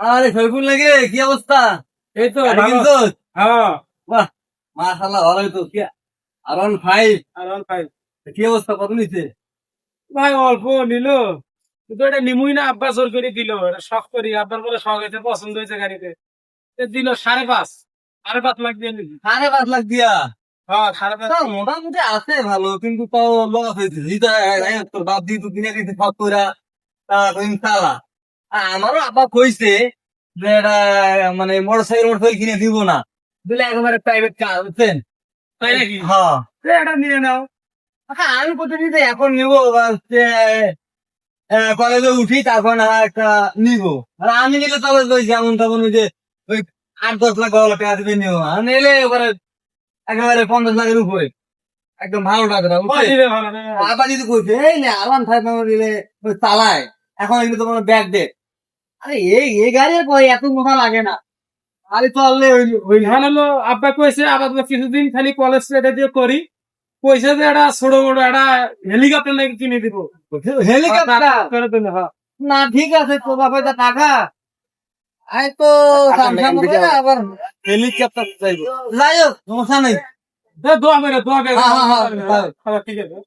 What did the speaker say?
আরে শরীফুল লাগে কি অবস্থা? এই তো ভালো। কিনছো হ্যাঁ। বাহ মাশাআল্লাহ ভালোই তো। কি? আর অন ফাইভ আর অন ফাইভ। কি অবস্থা কত নিচ্ছে? ভাই অল্প নিল। কিন্তু এটা নিমুই না আব্বা জোর করে দিল। এটা শখ করি আব্বার বলে শখ হয়েছে পছন্দ হয়েছে গাড়িতে। দিল সাড়ে পাঁচ। সাড়ে পাঁচ লাখ দিয়ে নিলি। সাড়ে পাঁচ লাখ দিয়া? হ্যাঁ মোটামুটি আছে ভালো কিন্তু তাও লস হয়েছে। বাপ দিয়ে তো কিনে দিতে সব কইরা। তা আমারও আব্বা কইছে যে এটা মানে মোটর সাইকেল মোটর সাইকেল কিনে দিব না। দিলে একেবারে প্রাইভেট কার বুঝছেন? তাই নাকি? হ্যাঁ। তো এটা নিয়ে নাও। আচ্ছা, আমি প্রতিদিন এখন নিবো কলেজে উঠি তখন আর একটা নিবো। আর আমি নিলে তবে ওই যেমন তেমন ওই যে ওই আট দশ লাখ লাখ টাকা দিবে নিবো। আর নিলে এবারে একেবারে পঞ্চাশ লাখের উপরে। একদম ভালো টাকা। আবার যদি কইছে এই না নাম্বার দিলে চালায়। এখন এগুলো তোমার ব্যাগ দে আরে এই এই গাড়ি কই এত মোটা লাগে না। আরে চললে ওই ওই এখন হলো আব্বা কইছে আবার কিছুদিন খালি কলেজ এটা দিয়ে করি। কইছে যে এটা ছোট বড় একটা হেলিকপ্টার নাকি কিনে দিব। হেলিকপ্টার করে দিল হ্যাঁ। না ঠিক আছে তো বাবা টাকা। আই তো আবার হেলিকপ্টার চাইব। যাই হোক সমস্যা নেই। দে, দোয়া করে দোয়া হ্যাঁ। হ্যাঁ, ঠিক আছে।